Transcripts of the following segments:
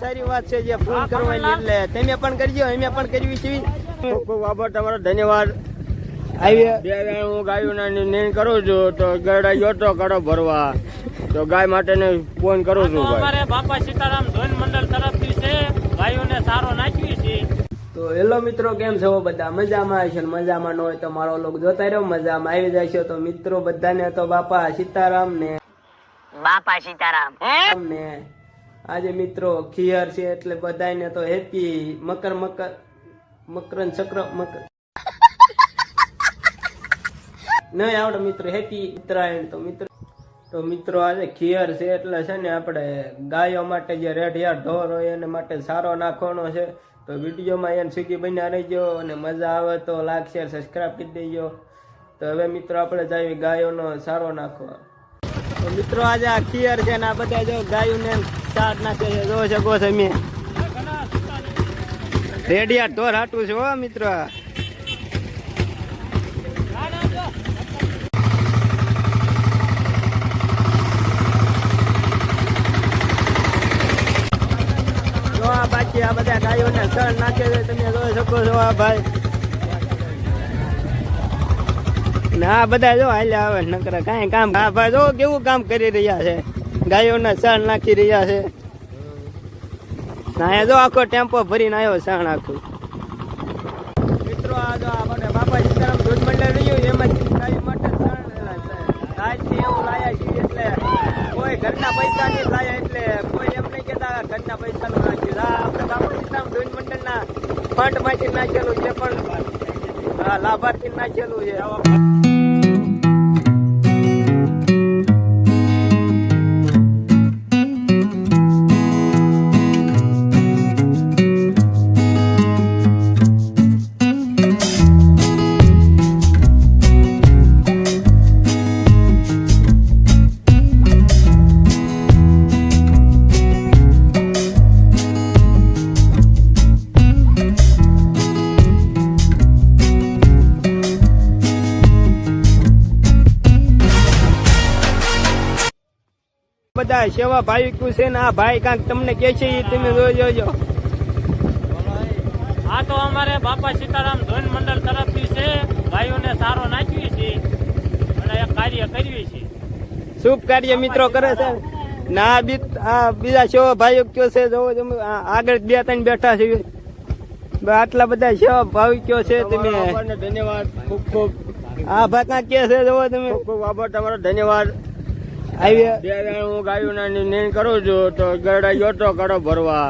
સારી વાત છે જે ફોન કરવાની એટલે તમે પણ કરજો અમે પણ કરવી છે. ખૂબ ખૂબ આભાર તમારો ધન્યવાદ. આવી બે હું ગાયોના નિર્ણય કરું છું તો ગરડા જોતો કરો ભરવા. તો ગાય માટે ફોન કરું છું અમારે બાપા સીતારામ ધોન મંડળ તરફથી છે. ગાયોને સારો નાખવી છે. તો હેલો મિત્રો કેમ છો બધા? મજામાં હશો મજામાં ન હોય તો મારો લોક જોતા રહ્યો મજામાં આવી જાય તો મિત્રો બધાને તો બાપા સીતારામ ને બાપા સીતારામ. ને આજે મિત્રો ખીયર છે એટલે બધાને તો હેપી મકર મકર મકરન ચક્ર, મકર. નહીં આવડે મિત્રો, હેપી ઉત્તરાયણ તો મિત્રો. તો મિત્રો આજે ખીયર છે એટલે છે ને આપણે ગાયો માટે જે રેડ યાર ઢોર હોય એને માટે સારો નાખવાનો છે. તો વિડીયોમાં એને સુધી બન્યા રહીજો અને મજા આવે તો લાઈક શેર સબસ્ક્રાઈબ કરી દેજો. તો હવે મિત્રો આપણે જઈએ ગાયોનો સારો નાખવા. તો મિત્રો આજે આ ખીયર છે ને આ બધા જો ગાયોને ચાર નાખે છે જો શકો છો મેં રેડિયા ઢોર હાટું છે, હો, મિત્રો. આ. બધા ગાયોને સળ નાખે છે, તમે જોઈ શકો છો, આ ભાઈ. ના બધા જો હાલ્યા આવે, નકરા કાંઈ કામ આ ભાઈ જો કેવું કામ કરી રહ્યા છે. ગાયોને સાણ નાખી રહ્યા છે. ના જો આખો ટેમ્પો ભરીને આવ્યો સાણ આખું. મિત્રો આ જો આ મને બાપા સીતારામ દૂધ મંડળ રહ્યું એમાં ગાયો માટે સણ ગાયથી એવું લાયા છે એટલે કોઈ ઘરના પૈસા નહીં લાયા એટલે કોઈ એમ નહીં કહેતા ઘરના પૈસા નું નાખ્યું. આ આપણે બાપા સીતારામ દૂધ મંડળના ફંડમાંથી નાખેલું છે પણ હા, લાભાર્થી નાખેલું છે. બધા સેવા ભાવિકો છે ને આ ભાઈ કાંક તમને કે છે એ તમે જોઈ જોજો. આ તો અમારે બાપા સીતારામ ધોન મંડળ તરફથી છે ભાઈઓને સારો નાખવી છે અને કાર્ય કરવી છે શુભ કાર્ય મિત્રો કરે છે. ના બી આ બીજા સેવા ભાઈઓ કયો છે જોવો તમે આગળ બે ત્રણ બેઠા છે. આટલા બધા સેવા ભાવિકો છે તમે. ધન્યવાદ. ખૂબ ખૂબ આ ભાઈ કાંક કે છે જોવો તમે. ખૂબ ખૂબ આભાર તમારો ધન્યવાદ. આવી બે વેણ હું ગાયોના નિર્ણય કરું છું તો ગરડા જોતો કડો ભરવા.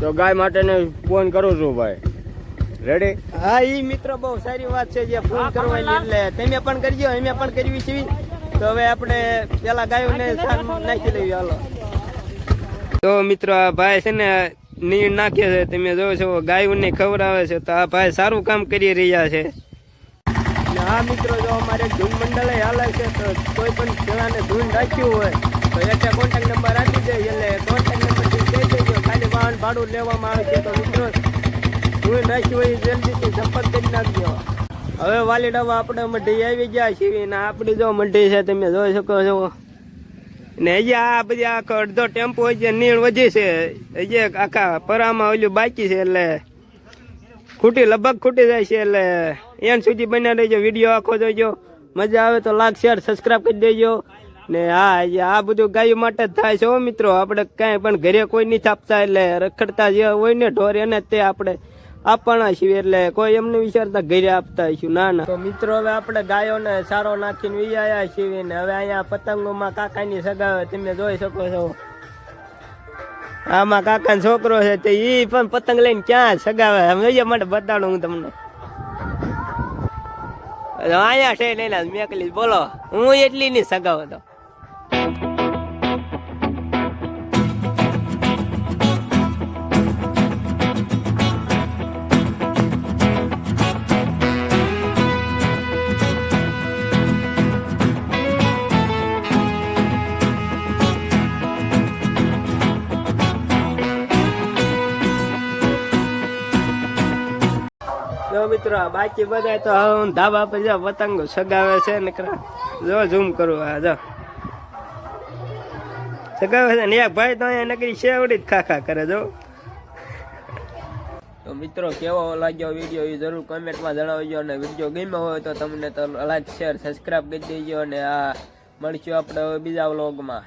તો ગાય માટે ફોન કરું છું ભાઈ. રેડી હા એ મિત્ર બહુ સારી વાત છે જે ફોન કરવાની એટલે તમે પણ કરજો અમે પણ કરવી છે. તો હવે આપણે પેલા ગાયોને નાખી લેવી હાલો. તો મિત્રો આ ભાઈ છે ને નીર નાખે છે તમે જોવો છો ગાયોને ખવડાવે છે તો આ ભાઈ સારું કામ કરી રહ્યા છે. ને આ મિત્રો, જો અમારે ધૂન મંડળે હાલે છે, તો કોઈ પણ જણાને ધૂન રાખ્યું હોય, તો એટલે કોન્ટેક્ટ નંબર આપી દે, એટલે કોન્ટેક્ટ નંબર કહી દેજો, ખાલી વાહન ભાડું લેવામાં આવે છે, તો મિત્રો, ધૂન રાખ્યું હોય જલ્દીથી સંપર્ક કરી નાખજો. હવે વાલીડામાં આપણે મઢી આવી ગયા છીએ, ને આપણી જો મઢી છે, તમે જોઈ શકો છો. ને હજી આ બધી આખો અડધો ટેમ્પો હજી નીણ વધી છે, હજી આખા પરામાં ઓલું બાકી છે, એટલે ખૂટી, લગભગ ખૂટી જાય છે, એટલે એન સુધી બન્યા રહીજો, વીડિયો આખો જોજો. મજા આવે તો લાઈક શેર સબસ્ક્રાઈબ કરી દેજો. ને હા આ બધું ગાયો માટે જ થાય છે હો મિત્રો. આપણે કાંઈ પણ ઘરે કોઈ નહીં છાપતા એટલે રખડતા જે હોય ને ઢોર, એને તે આપણે આપવાના છીએ, એટલે કોઈ એમને વિચારતા ઘરે આપતા છું ના ના. તો મિત્રો, હવે આપણે ગાયોને સારો નાખીને વિયાયા છીએ ને હવે અહીંયા પતંગોમાં કાકાની સગાવે તમે જોઈ શકો છો. આમાં કાકાનો છોકરો છે તે ઈ પણ પતંગ લઈને ક્યાં સગાવે જોઈએ માટે બતાડું હું તમને. હવે અહીંયા છે લઈને મેકલી બોલો હું એટલી નહીં સગાવ હતો. મિત્રો બાકી બધા તો હવે ધાબા પર જો પતંગો સગાવે છે ને જો ઝૂમ કરું આ, જો. સગાવે છે ને એક ભાઈ તો અહીંયા નકરી શેવડી જ ખાખા કરે, જો. તો મિત્રો, કેવો લાગ્યો વીડિયો એ જરૂર કોમેન્ટમાં જણાવજો અને વીડિયો ગમ્યો હોય તો તમને તો લાઈક શેર સબસ્ક્રાઈબ કરી દેજો અને આ મળશું આપણે બીજા વ્લોગમાં